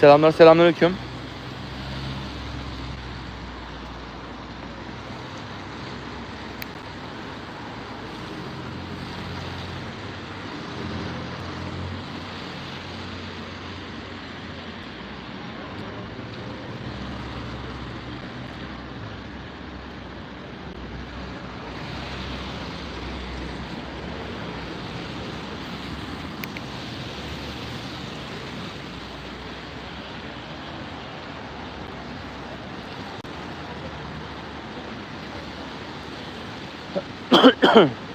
Selamlar selamünaleyküm. Huh.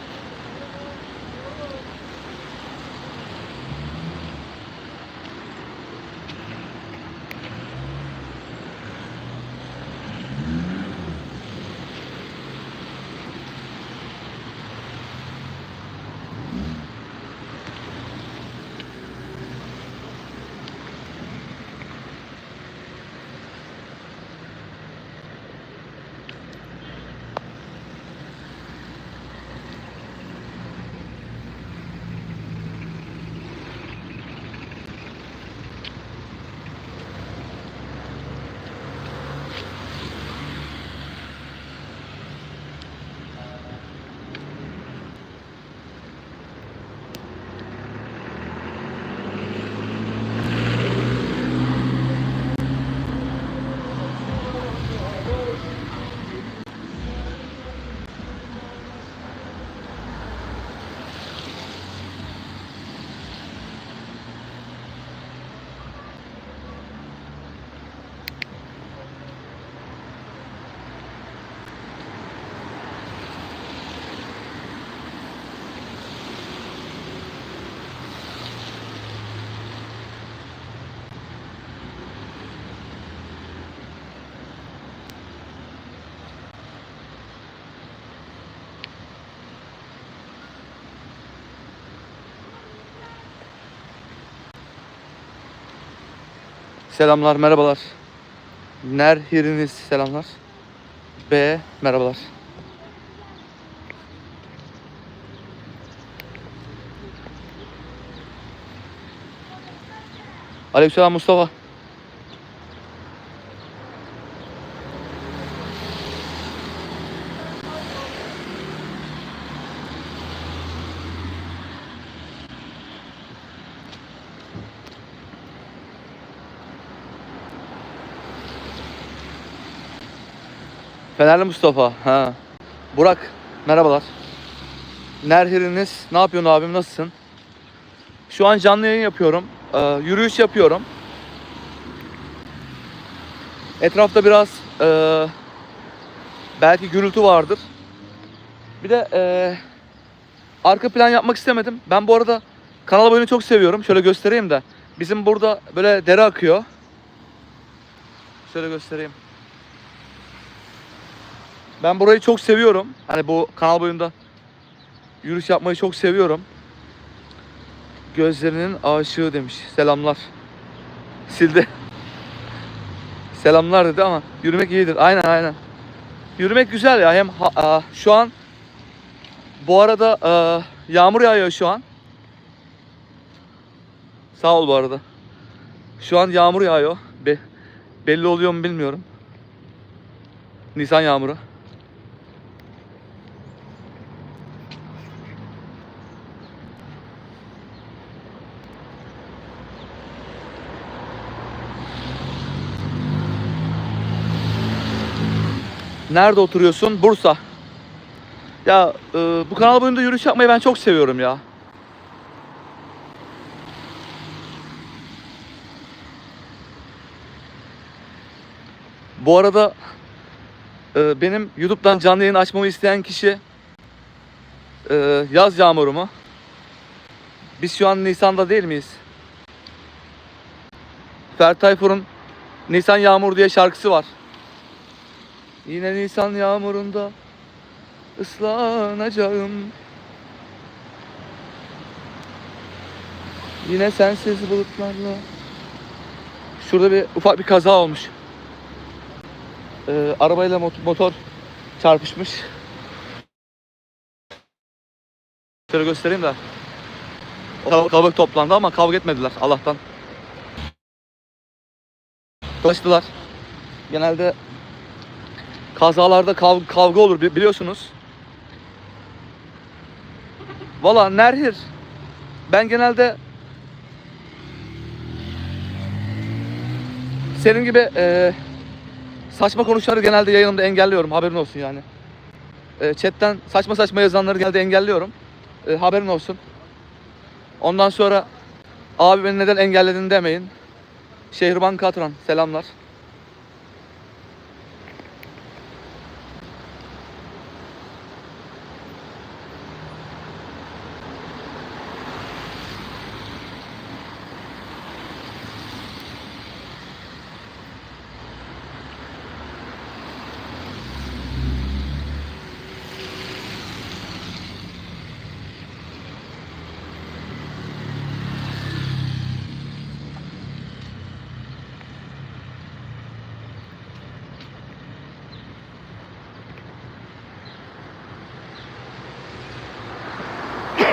Selamlar, merhabalar. Nerhiriniz selamlar. B merhabalar. Aleykümselam Mustafa. Fenerli Mustafa. Ha. Burak. Merhabalar. Nerhiriniz. Ne yapıyorsun abim? Nasılsın? Şu an canlı yayın yapıyorum. Ee, yürüyüş yapıyorum. Etrafta biraz ee, belki gürültü vardır. Bir de ee, arka plan yapmak istemedim. Ben bu arada kanal boyunu çok seviyorum. Şöyle göstereyim de. Bizim burada böyle dere akıyor. Şöyle göstereyim. Ben burayı çok seviyorum. Hani bu kanal boyunda yürüyüş yapmayı çok seviyorum. Gözlerinin aşığı demiş. Selamlar. Sildi. Selamlar dedi ama yürümek iyidir. Aynen aynen. Yürümek güzel ya. Hem ha- aa, şu an bu arada aa, yağmur yağıyor şu an. Sağ ol bu arada. Şu an yağmur yağıyor. Be- belli oluyor mu bilmiyorum. Nisan yağmuru. Nerede oturuyorsun? Bursa. Ya e, bu kanal boyunda yürüyüş yapmayı ben çok seviyorum ya. Bu arada e, benim YouTube'dan canlı yayın açmamı isteyen kişi e, yaz yağmuru mu? Biz şu an Nisan'da değil miyiz? Ferdi Tayfur'un Nisan Yağmur diye şarkısı var. Yine Nisan yağmurunda ıslanacağım. Yine sensiz bulutlarla. Şurada bir ufak bir kaza olmuş. Ee, arabayla mot- motor çarpışmış. Şöyle göstereyim de. Kal- Kalabalık toplandı ama kavga etmediler Allah'tan. Çalıştılar. Genelde kazalarda kav- kavga olur bi- biliyorsunuz. Valla Nerhir ben genelde senin gibi eee, saçma konuşanları genelde yayınımda engelliyorum haberin olsun yani. Eee chatten saçma saçma yazanları genelde engelliyorum. Eee, haberin olsun. Ondan sonra abi beni neden engelledin demeyin. Şehriban Katran selamlar.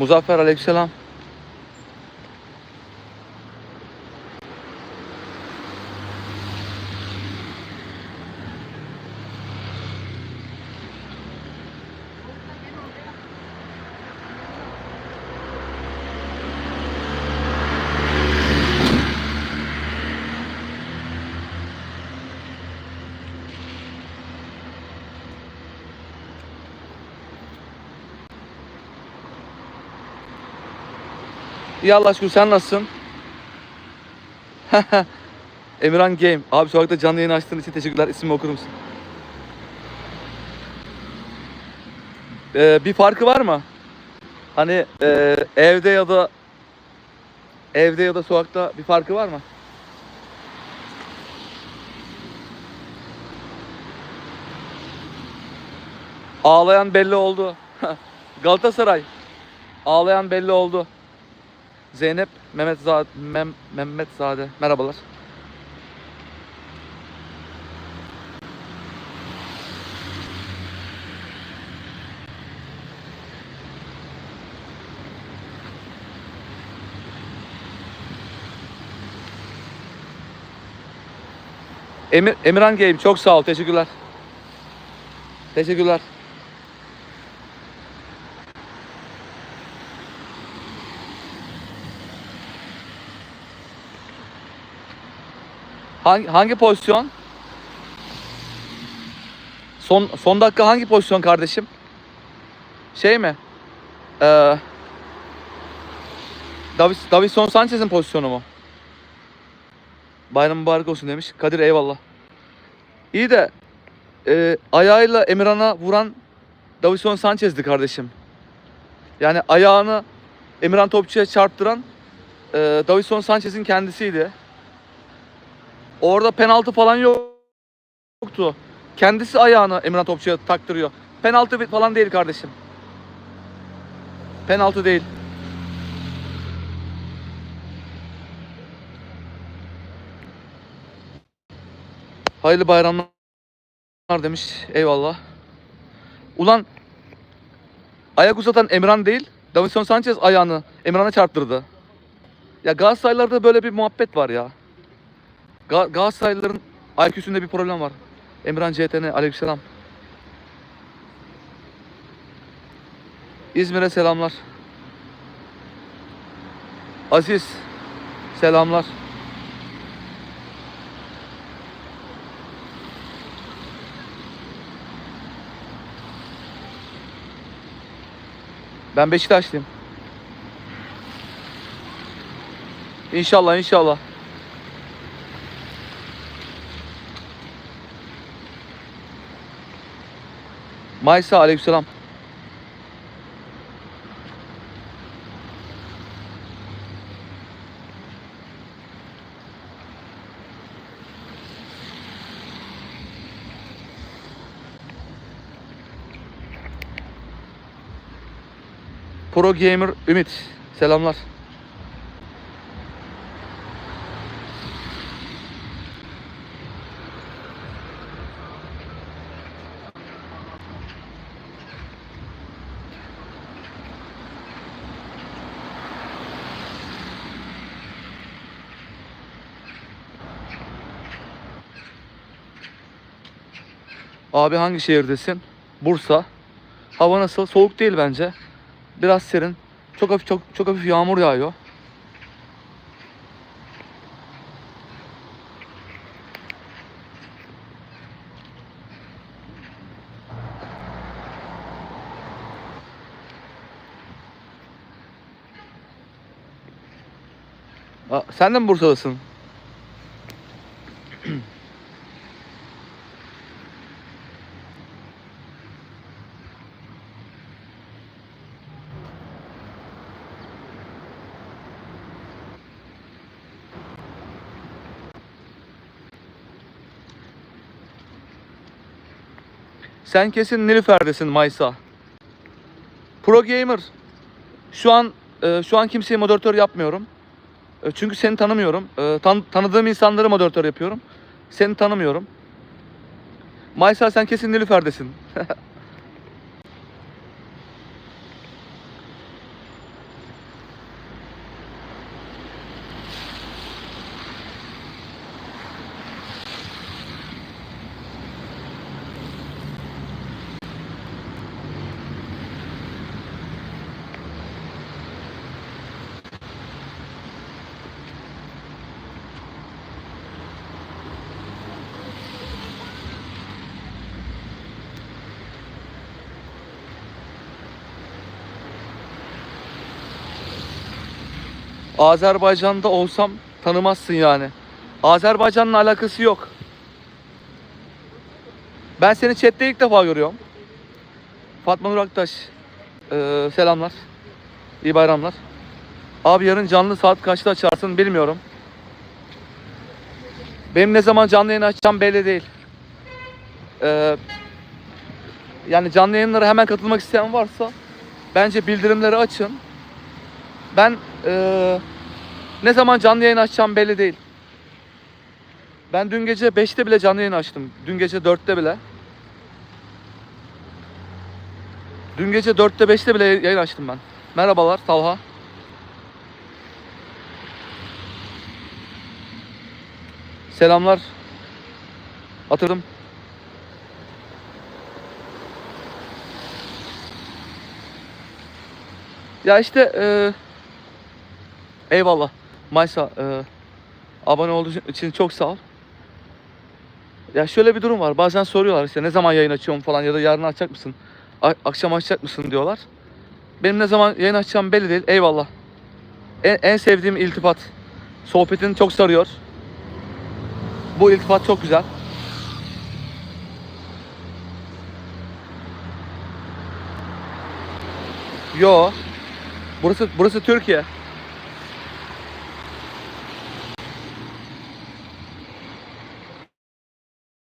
Muzaffer aleykümselam. İyi Allah aşkına sen nasılsın? Emirhan Game. Abi sokakta canlı yayın açtığın için teşekkürler. İsmimi okur musun? Ee, bir farkı var mı? Hani e, evde ya da evde ya da sokakta bir farkı var mı? Ağlayan belli oldu. Galatasaray. Ağlayan belli oldu. Zeynep Mehmet Zade, Mem, Mehmet Zade. Merhabalar. Emir, Emirhan Game çok sağ ol. Teşekkürler. Teşekkürler. Hangi, hangi pozisyon? Son son dakika hangi pozisyon kardeşim? Şey mi? Ee, Davis, Davison Sanchez'in pozisyonu mu? Bayram mübarek olsun demiş. Kadir eyvallah. İyi de e, ayağıyla Emirhan'a vuran Davison Sanchez'di kardeşim. Yani ayağını Emirhan Topçu'ya çarptıran e, Davison Sanchez'in kendisiydi. Orada penaltı falan yoktu. Kendisi ayağını Emrah Topçu'ya taktırıyor. Penaltı falan değil kardeşim. Penaltı değil. Hayırlı bayramlar demiş. Eyvallah. Ulan ayak uzatan Emran değil, Davinson Sanchez ayağını Emran'a çarptırdı. Ya Galatasaraylarda böyle bir muhabbet var ya. Ga- Galatasaraylıların IQ'sünde bir problem var. Emran CTN aleykümselam. İzmir'e selamlar. Aziz selamlar. Ben Beşiktaşlıyım. İnşallah inşallah. Maysa aleykümselam. Pro Gamer Ümit. Selamlar. Abi hangi şehirdesin? Bursa. Hava nasıl? Soğuk değil bence. Biraz serin. Çok hafif çok çok hafif yağmur yağıyor. Aa, sen de mi Bursa'dasın? Sen kesin Nilüfer'desin Maysa. Pro Gamer. Şu an e, şu an kimseyi moderatör yapmıyorum. E, çünkü seni tanımıyorum. E, tan- tanıdığım insanları moderatör yapıyorum. Seni tanımıyorum. Maysa sen kesin Nilüfer'desin. Azerbaycan'da olsam tanımazsın yani. Azerbaycan'la alakası yok. Ben seni chatte ilk defa görüyorum. Fatma Nur Aktaş. Ee, selamlar. İyi bayramlar. Abi yarın canlı saat kaçta açarsın bilmiyorum. Benim ne zaman canlı yayın açacağım belli değil. Ee, yani canlı yayınlara hemen katılmak isteyen varsa bence bildirimleri açın. Ben eee, ne zaman canlı yayın açacağım belli değil. Ben dün gece 5'te bile canlı yayın açtım. Dün gece 4'te bile. Dün gece 4'te 5'te bile yayın açtım ben. Merhabalar Talha. Selamlar. Atırdım. Ya işte eee Eyvallah. Maysa e, abone olduğu için çok sağ ol. Ya şöyle bir durum var. Bazen soruyorlar işte ne zaman yayın açıyorum falan ya da yarın açacak mısın? A- akşam açacak mısın diyorlar. Benim ne zaman yayın açacağım belli değil. Eyvallah. En, en sevdiğim iltifat. Sohbetin çok sarıyor. Bu iltifat çok güzel. Yo. Burası burası Türkiye.